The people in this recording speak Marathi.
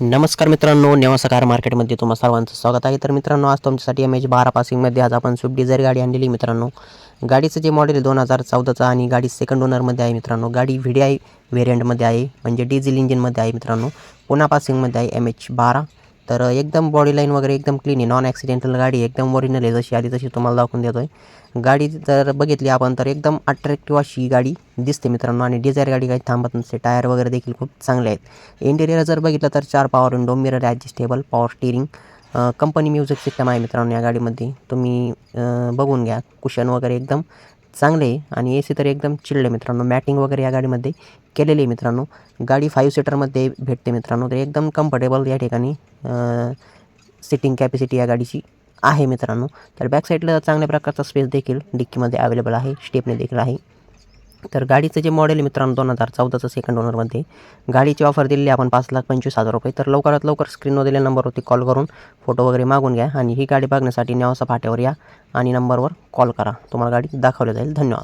नमस्कार मित्रांनो नेवासा मार्केटमध्ये तुम्हा सर्वांचं स्वागत आहे. तर मित्रांनो आज तुमच्यासाठी एम एच बारा पासिंगमध्ये आज आपण स्विफ्ट डिझायर गाडी आणलेली मित्रांनो. गाडीचं जे मॉडेल दोन हजार चौदाचं आणि गाडी सेकंड ओनरमध्ये आहे मित्रांनो. गाडी व्ही डी आय व्हेरियंटमध्ये आहे म्हणजे डिझेल इंजिनमध्ये आहे मित्रांनो. पुन्हा पासिंगमध्ये आहे एम एच बारा. तर एकदम बॉडी लाईन वगैरे एकदम क्लीन आहे. नॉन ॲक्सिडेंटल गाडी एकदम ओरिजिनल आहे. जशी आली तशी तुम्हाला दाखवून देतो आहे गाडी जर बघितली आपण तर एकदम अट्रॅक्टिव्ह अशी गाडी दिसते मित्रांनो. आणि डिझायर गाडी काही थांबत नसते. टायर वगैरे देखील खूप चांगले आहेत. इंटेरियर जर बघितलं तर चार power window mirror adjustable power steering company music system आहे मित्रांनो या गाडीमध्ये. तुम्ही बघून घ्या. कुशन वगैरे एकदम चांगले आहे आणि ए सी तर एकदम चिल्ड आहे मित्रांनो. मॅटिंग वगैरे या गाडीमध्ये केलेली आहे मित्रांनो. गाडी फाईव्ह सीटरमध्ये भेटते मित्रांनो. तर एकदम कम्फर्टेबल या ठिकाणी सिटिंग कॅपॅसिटी या गाडीची आहे मित्रांनो. तर बॅक साईडला चांगल्या प्रकारचा स्पेस देखील डिक्कीमध्ये अवेलेबल आहे. स्टेपने देखील आहे. तर गाडीचं जे मॉडेल मित्रांनो दोन हजार चौदाचं सेकंड ओनरमध्ये गाडीची ऑफर दिलेली आपण पाच लाख पंचवीस हजार रुपये. तर लवकरात लवकर स्क्रीनवर दिलेल्या नंबरवरती कॉल करून फोटो वगैरे मागून घ्या आणि ही गाडी बघण्यासाठी नेवासा फाट्यावर या आणि नंबरवर कॉल करा. तुम्हाला गाडी दाखवली जाईल. धन्यवाद.